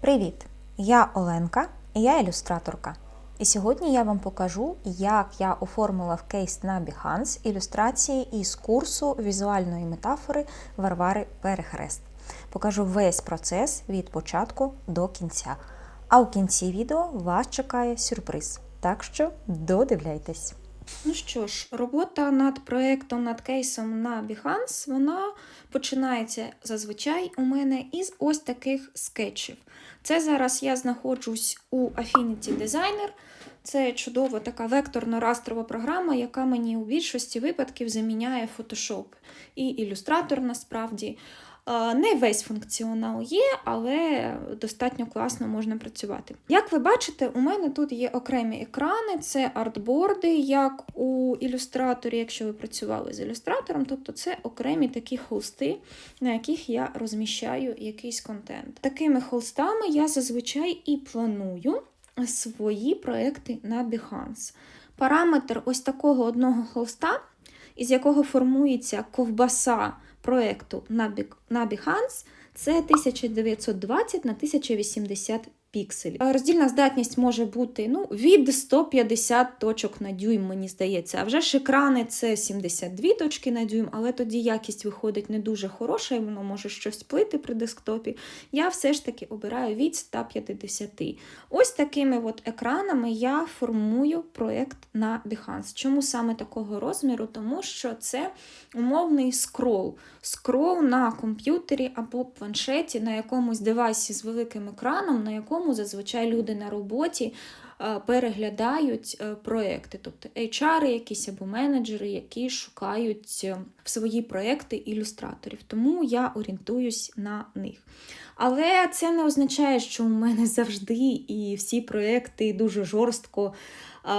Привіт! Я Оленка, і я ілюстраторка. І сьогодні я вам покажу, як я оформила в кейс на Behance ілюстрації із курсу візуальної метафори Варвари Перехрест. Покажу весь процес від початку до кінця. А у кінці відео вас чекає сюрприз. Так що додивляйтесь. Ну що ж, робота над проєктом, над кейсом на Behance, вона починається зазвичай у мене із ось таких скетчів. Це зараз я знаходжусь у Affinity Designer. Це чудова така векторно-растрова програма, яка мені у більшості випадків заміняє Photoshop і ілюстратор насправді. Не весь функціонал є, але достатньо класно можна працювати. Як ви бачите, у мене тут є окремі екрани, це артборди, як у ілюстраторі, якщо ви працювали з ілюстратором, тобто це окремі такі холсти, на яких я розміщаю якийсь контент. Такими холстами я зазвичай і планую свої проекти на Behance. Параметр ось такого одного холста, із якого формується ковбаса проєкту на Behance, це 1920 на 1080 пікселів. Роздільна здатність може бути ну, від 150 точок на дюйм, мені здається. А вже ж екрани це 72 точки на дюйм, але тоді якість виходить не дуже хороша, і воно може щось плити при десктопі. Я все ж таки обираю від 150. Ось такими от екранами я формую проєкт на Behance. Чому саме такого розміру? Тому що це умовний скрол. Скрол на комп'ютері або планшеті на якомусь девайсі з великим екраном, на якому зазвичай люди на роботі е, переглядають е, проекти, тобто HR якісь або менеджери, які шукають е, в свої проекти ілюстраторів. Тому я орієнтуюсь на них. Але це не означає, що у мене завжди і всі проекти дуже жорстко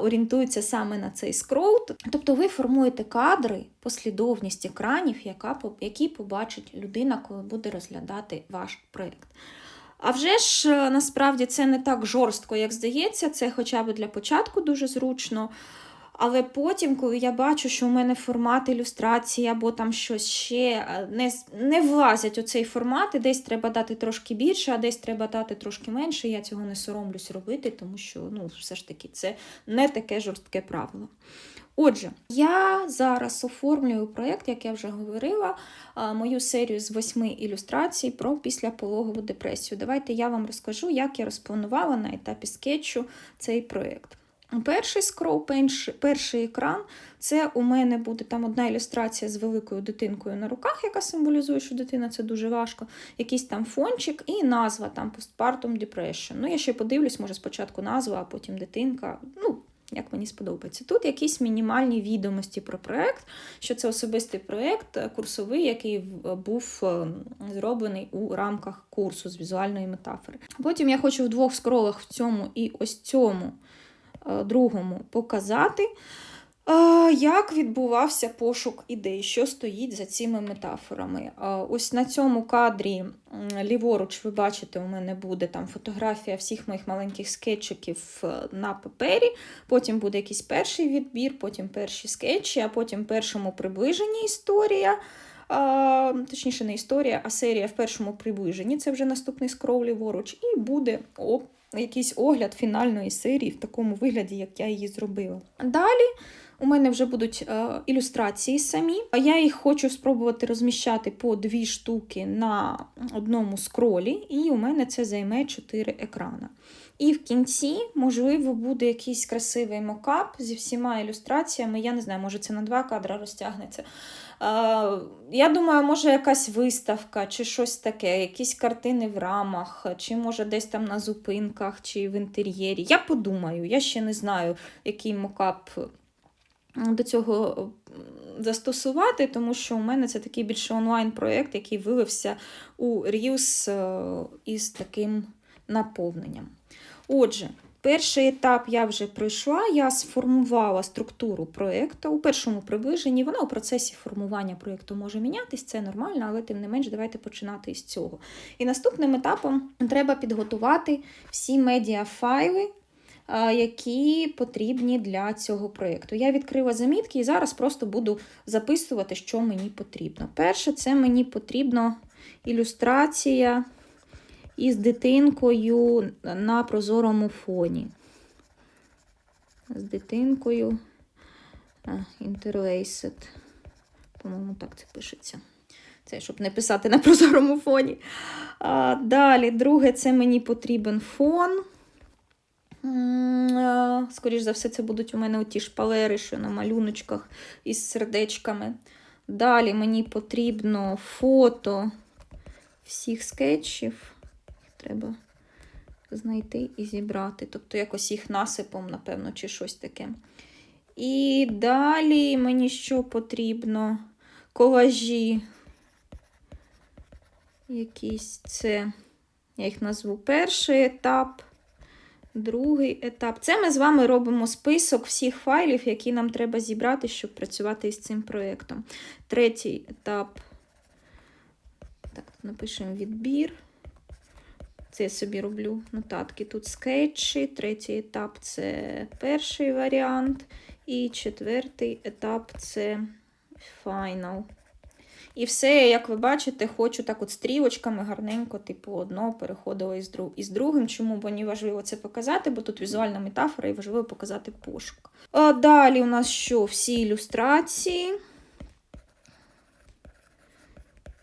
орієнтуються саме на цей скрол. Тобто ви формуєте кадри, послідовність екранів, яка, які побачить людина, коли буде розглядати ваш проєкт. А вже ж е, насправді це не так жорстко, як здається, це хоча б для початку дуже зручно. Але потім, коли я бачу, що у мене формат ілюстрації або там щось ще е, не, не влазять у цей формат, і десь треба дати трошки більше, а десь треба дати трошки менше, я цього не соромлюсь робити, тому що ну, все ж таки це не таке жорстке правило. Отже, я зараз оформлюю проєкт, як я вже говорила, мою серію з восьми ілюстрацій про післяпологову депресію. Давайте я вам розкажу, як я розпланувала на етапі скетчу цей проєкт. Перший скрол, перший, екран це у мене буде там одна ілюстрація з великою дитинкою на руках, яка символізує, що дитина це дуже важко. Якийсь там фончик і назва там Postpartum Depression. Ну, я ще подивлюсь, може спочатку назва, а потім дитинка. Ну, як мені сподобається. Тут якісь мінімальні відомості про проект, що це особистий проект, е, курсовий, який був е, зроблений у рамках курсу з візуальної метафори. Потім я хочу в двох скролах в цьому і ось цьому другому показати. е, Як відбувався пошук ідей, що стоїть за цими метафорами? Е, Ось на цьому кадрі ліворуч, ви бачите, у мене буде там фотографія всіх моїх маленьких скетчиків е, на папері. Потім буде якийсь перший відбір, потім перші скетчі, а потім першому приближенні історія. Точніше, не історія, а серія в першому приближенні. Це вже наступний скрол ліворуч, і буде о, якийсь огляд фінальної серії в такому вигляді, як я її зробила. Далі у мене вже будуть е, ілюстрації самі. А Я їх хочу спробувати розміщати по дві штуки на одному скролі, і у мене це займе 4 екрана. І в кінці, можливо, буде якийсь красивий мокап зі всіма ілюстраціями. Я не знаю, може це на два кадри розтягнеться. Я думаю, може якась виставка чи щось таке, якісь картини в рамах, чи може десь там на зупинках, чи в інтер'єрі. Я подумаю, я ще не знаю, який мокап до цього застосувати, тому що у мене це такий більше онлайн-проєкт, який вилився у Reels е, із таким наповненням. Отже, перший етап я вже пройшла, я сформувала структуру проєкту у першому приближенні. Вона у процесі формування проєкту може мінятись, це нормально, але тим не менш, давайте починати із цього. І наступним етапом треба підготувати всі медіафайли, які потрібні для цього проєкту. Я відкрила замітки і зараз просто буду записувати, що мені потрібно. Перше, це мені потрібно ілюстрація із дитинкою на прозорому фоні. З дитинкою Interlaced. По-моєму, так це пишеться. Це щоб не писати на прозорому фоні. А, далі, друге, це мені потрібен фон. М, а, Скоріш за все, це будуть у мене ті шпалери, що на малюночках із сердечками. Далі мені потрібно фото всіх скетчів. Треба знайти і зібрати. Тобто якось їх насипом, напевно, чи щось таке. І далі мені що потрібно? Колажі. Якісь це, я їх назву перший етап, другий етап. Це ми з вами робимо список всіх файлів, які нам треба зібрати, щоб працювати із цим проєктом. Третій етап. Так, напишемо відбір. Це я собі роблю нотатки. Тут скетчі. Третій етап це перший варіант. І четвертий етап це фінал. І все, як ви бачите, хочу так от стрілочками гарненько, типу, одно переходило із, друг... із другим. Чому? Бо мені важливо це показати, бо тут візуальна метафора і важливо показати пошук. А далі у нас що? Всі ілюстрації.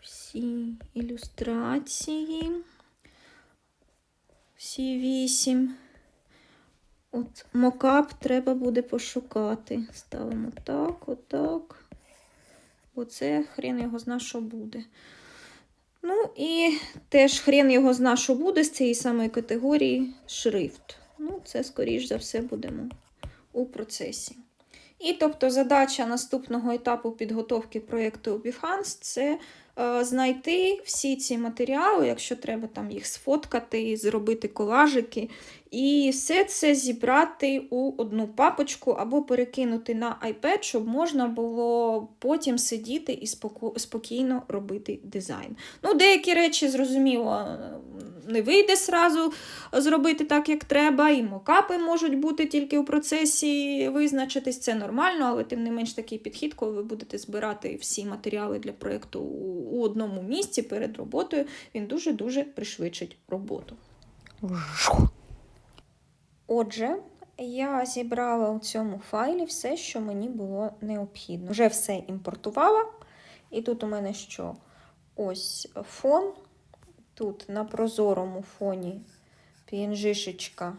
Всі ілюстрації. Всі вісім. От мокап треба буде пошукати. Ставимо так, отак. Оце хрен його зна, що буде. Ну, і теж хрен його зна, що буде з цієї самої категорії шрифт. Ну, це, скоріш за все, будемо у процесі. І тобто задача наступного етапу підготовки проєкту Behance – це знайти всі ці матеріали, якщо треба там їх сфоткати, зробити колажики, і все це зібрати у одну папочку або перекинути на iPad, щоб можна було потім сидіти і спокійно робити дизайн. Ну, деякі речі, зрозуміло, не вийде сразу зробити так, як треба, і мокапи можуть бути тільки у процесі визначитись, це нормально, але тим не менш такий підхід, коли ви будете збирати всі матеріали для проєкту у одному місці перед роботою, він дуже-дуже пришвидшить роботу. Отже, я зібрала у цьому файлі все, що мені було необхідно. Вже все імпортувала. І тут у мене що? Ось фон. Тут на прозорому фоні PNG-шечка,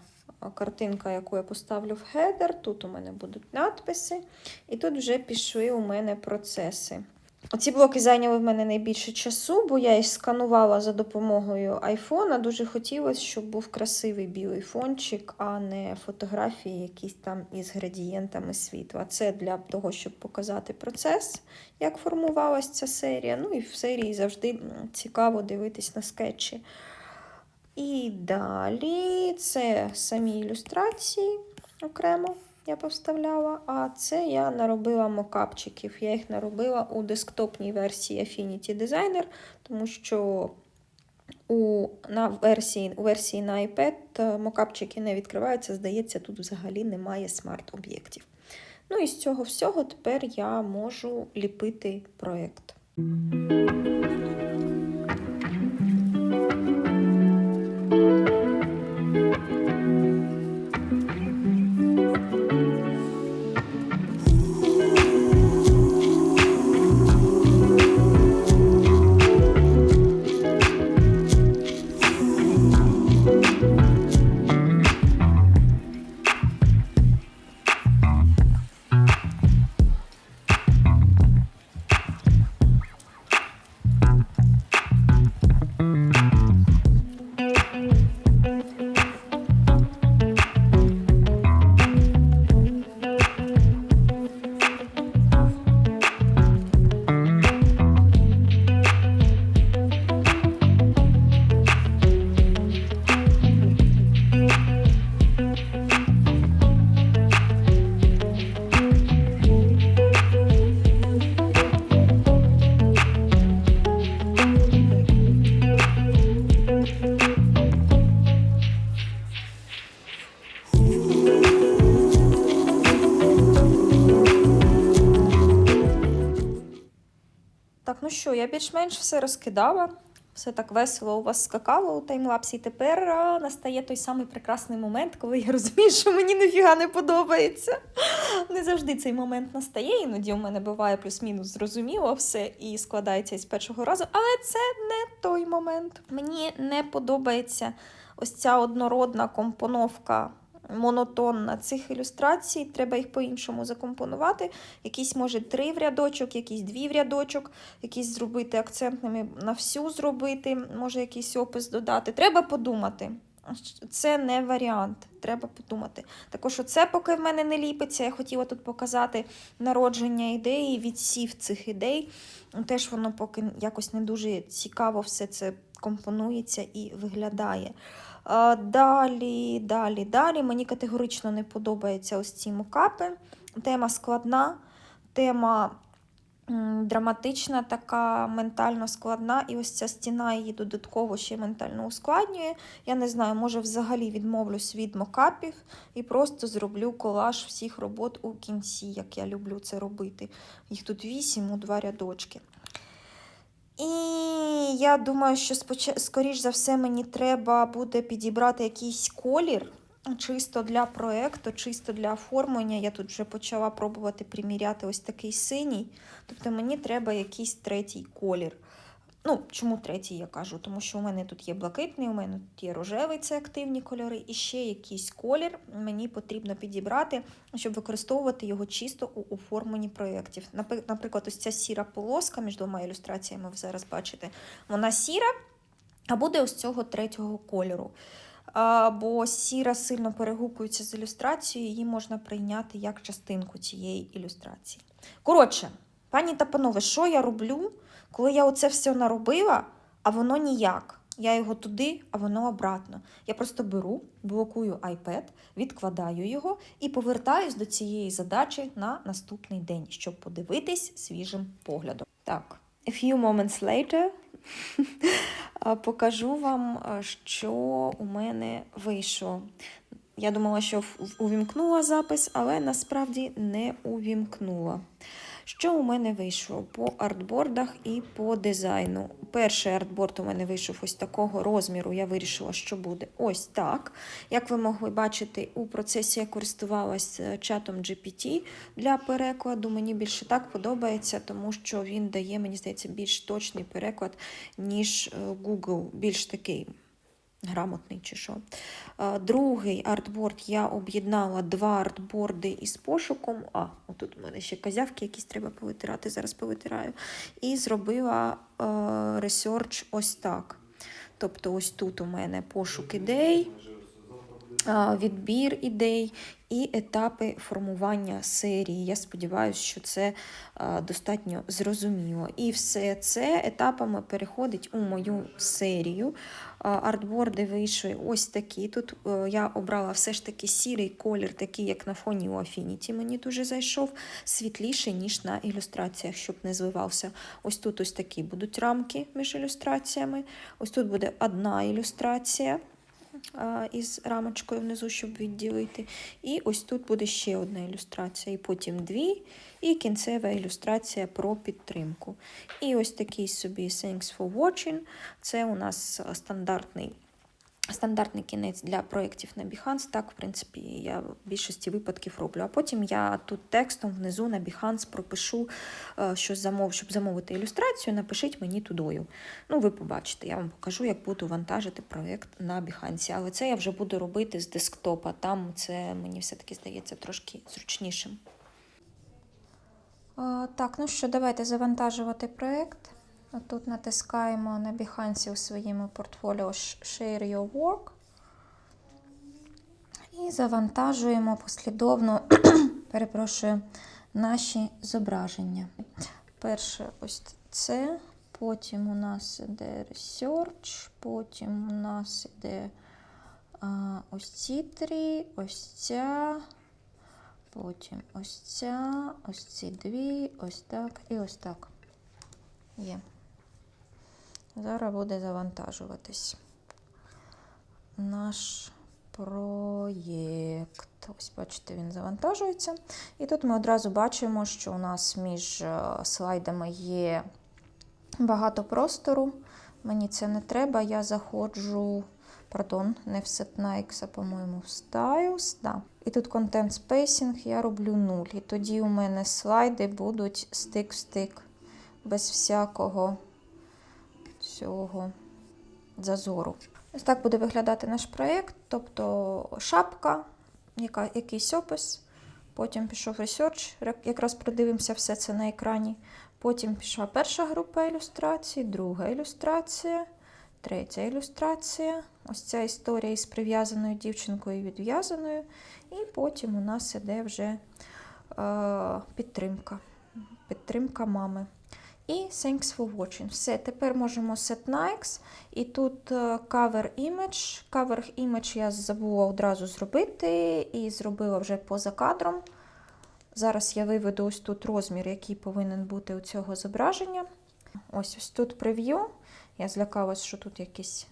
картинка, яку я поставлю в хедер. Тут у мене будуть надписи. І тут вже пішли у мене процеси. Оці блоки зайняли в мене найбільше часу, бо я їх сканувала за допомогою айфона. Дуже хотілося, щоб був красивий білий фончик, а не фотографії якісь там із градієнтами світла. Це для того, щоб показати процес, як формувалася ця серія. Ну і в серії завжди цікаво дивитись на скетчі. І далі це самі ілюстрації окремо я поставляла, а це я наробила мокапчиків. Я їх наробила у десктопній версії Affinity Designer, тому що у, на версії, у версії на iPad е, мокапчики не відкриваються. Здається, тут взагалі немає смарт-об'єктів. Ну і з цього всього тепер я можу ліпити проєкт. Я більш-менш все розкидала. все так весело у вас скакало у таймлапсі. І тепер настає той самий прекрасний момент, коли я розумію, що мені ніфіга не подобається. Не завжди цей момент настає. Іноді у мене буває плюс-мінус зрозуміло все і складається із першого разу. Але це не той момент. Мені не подобається ось ця однородна компоновка. Монотонна цих ілюстрацій, треба їх по-іншому закомпонувати. Якісь, може, три в рядочок, якісь дві в рядочок, якісь зробити акцентними на всю зробити, може, якийсь опис додати. Треба подумати. Це не варіант, треба подумати. Також оце поки в мене не ліпиться. Я хотіла тут показати народження ідеї, відсів цих ідей. Теж воно поки якось не дуже цікаво все це компонується і виглядає. Далі, далі, далі. Мені категорично не подобаються ось ці мукапи. Тема складна, тема драматична, така ментально складна. І ось ця стіна її додатково ще ментально ускладнює. Я не знаю, може взагалі відмовлюсь від мокапів і просто зроблю колаж всіх робот у кінці, як я люблю це робити. Їх тут вісім у два рядочки. І я думаю, що скоріш за все мені треба буде підібрати якийсь колір чисто для проекту, чисто для оформлення. Я тут вже почала пробувати приміряти ось такий синій. Тобто мені треба якийсь третій колір. Ну, чому третій я кажу? Тому що у мене тут є блакитний, у мене тут є рожевий, це активні кольори, і ще якийсь колір мені потрібно підібрати, щоб використовувати його чисто у оформленні проєктів. Наприклад, ось ця сіра полоска між двома ілюстраціями, ви зараз бачите, вона сіра, а буде ось цього третього кольору. Бо сіра сильно перегукується з ілюстрацією, її можна прийняти як частинку цієї ілюстрації. Коротше, пані та панове, що я роблю, коли я оце все наробила, а воно ніяк. Я його туди, а воно обратно. Я просто беру, блокую iPad, відкладаю його і повертаюсь до цієї задачі на наступний день, щоб подивитись свіжим поглядом. Так, a few moments later покажу вам, що у мене вийшло. Я думала, що увімкнула запис, але насправді не увімкнула. Що у мене вийшло по артбордах і по дизайну? Перший артборд у мене вийшов ось такого розміру. Я вирішила, що буде ось так. Як ви могли бачити, у процесі я користувалася чатом GPT для перекладу. Мені більше так подобається, тому що він дає, мені здається, більш точний переклад, ніж е, Google, більш такий грамотний чи що. Другий артборд я об'єднала два артборди із пошуком. А, отут у мене ще козявки якісь треба повитирати, зараз повитираю. І зробила е, ресерч ось так. Тобто, ось тут у мене пошук ідей, відбір ідей і етапи формування серії. Я сподіваюся, що це достатньо зрозуміло. І все це етапами переходить у мою серію. Артборди вийшли ось такі. Тут е, я обрала все ж таки сірий колір, такий, як на фоні у Affinity. Мені дуже зайшов, світліший, ніж на ілюстраціях, щоб не звивався. Ось тут ось такі будуть рамки між ілюстраціями. Ось тут буде одна ілюстрація із рамочкою внизу, щоб відділити. І ось тут буде ще одна ілюстрація, і потім дві, і кінцева ілюстрація про підтримку. І ось такий собі Thanks for watching. Це у нас стандартний. Стандартний кінець для проєктів на Behance, так, в принципі, я в більшості випадків роблю. А потім я тут текстом внизу на Behance пропишу, е, що замов, щоб замовити ілюстрацію, напишіть мені тудою. Ну, ви побачите, я вам покажу, як буду вантажити проєкт на Behance. Але це я вже буду робити з десктопа. Там це мені все-таки здається трошки зручнішим. Так, ну що, давайте завантажувати проєкт. Тут натискаємо на Behance у своєму портфоліо Share Your Work. І завантажуємо послідовно, перепрошую, наші зображення. Перше ось це, потім у нас іде Research, потім у нас іде а, ось ці три, ось ця. Потім ось ця, ось ці дві, ось так і ось так. Є. Зараз буде завантажуватись наш проєкт. Ось, бачите, він завантажується. І тут ми одразу бачимо, що у нас між е, слайдами є багато простору. Мені це не треба. Я заходжу, пардон, не в Setnikes, а, по-моєму, в Styles. Да. І тут Content Spacing я роблю 0. І тоді у мене слайди будуть стик в стик, без всякого цього зазору. Ось так буде виглядати наш проєкт. Тобто шапка, яка, якийсь опис. Потім пішов ресерч, якраз продивимося все це на екрані. Потім пішла перша група ілюстрацій, друга ілюстрація, третя ілюстрація. Ось ця історія із прив'язаною дівчинкою і відв'язаною. І потім у нас іде вже е, підтримка. Підтримка мами. І thanks for watching. Все, тепер можемо set Nikes. І тут е, cover image. Cover image я забула одразу зробити і зробила вже поза кадром. Зараз я виведу ось тут розмір, який повинен бути у цього зображення. Ось ось тут прев'ю. Я злякалась, що тут якісь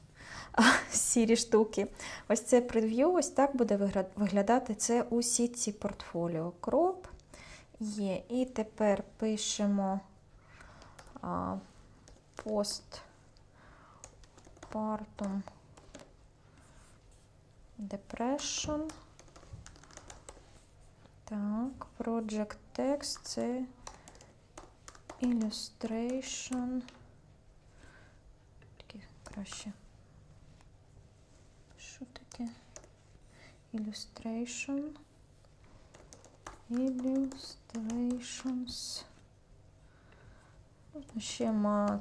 сірі штуки. Ось це прев'ю, ось так буде виглядати це у сітці портфоліо. Кроп є. І тепер пишемо postpartum depression. Так, Project Text це Illustration. Таке краще. Що таке? Illustration. Illustrations. Ще Maternity.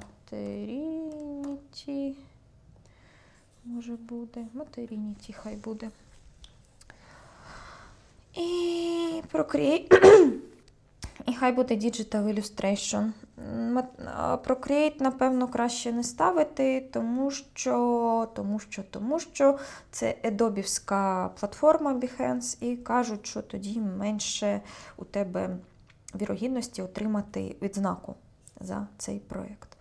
Може буде. Maternity хай буде. І Procreate. І хай буде Digital Illustration. Procreate, напевно, краще не ставити, тому що, тому що, тому що це Adobe платформа Behance, і кажуть, що тоді менше у тебе вірогідності отримати відзнаку за цей проєкт.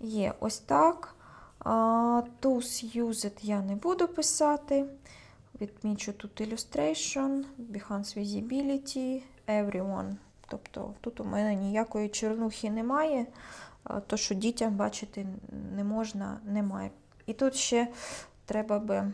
Є ось так. Tools Used я не буду писати. Відмічу тут Illustration, Behance Visibility, Everyone. Тобто тут у мене ніякої чорнухи немає. То, що дітям бачити не можна, немає. І тут ще треба би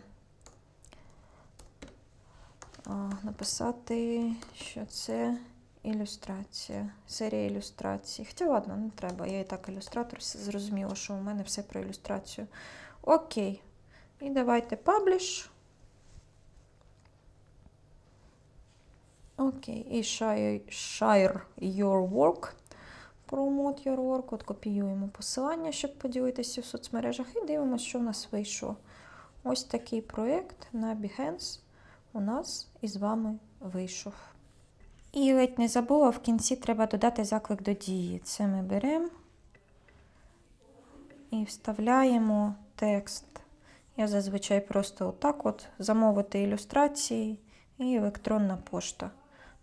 написати, що це ілюстрація, серія ілюстрацій. Хоча ладно, не треба. Я і так ілюстратор, зрозуміла, що у мене все про ілюстрацію. Окей. І давайте Publish. Окей, і share, your work. Promote your work. От копіюємо посилання, щоб поділитися в соцмережах, і дивимося, що в нас вийшло. Ось такий проєкт на Behance у нас із вами вийшов. І ледь не забула, в кінці треба додати заклик до дії. Це ми беремо і вставляємо текст. Я зазвичай просто отак от замовити ілюстрації і електронна пошта.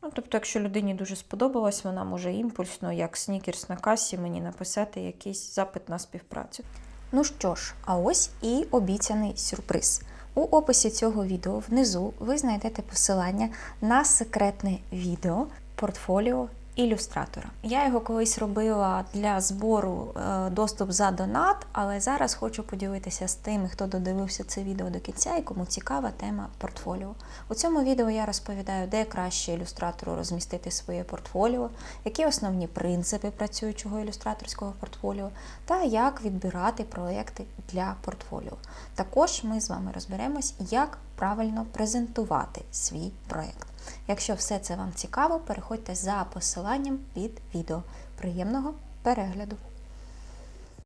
Ну, тобто, якщо людині дуже сподобалось, вона може імпульсно, як снікерс на касі, мені написати якийсь запит на співпрацю. Ну що ж, а ось і обіцяний сюрприз. У описі цього відео внизу ви знайдете посилання на секретне відео портфоліо ілюстратора. Я його колись робила для збору е, доступ за донат, але зараз хочу поділитися з тими, хто додивився це відео до кінця і кому цікава тема портфоліо. У цьому відео я розповідаю, де краще ілюстратору розмістити своє портфоліо, які основні принципи працюючого ілюстраторського портфоліо та як відбирати проекти для портфоліо. Також ми з вами розберемось, як правильно презентувати свій проект. Якщо все це вам цікаво, переходьте за посиланням під відео. Приємного перегляду!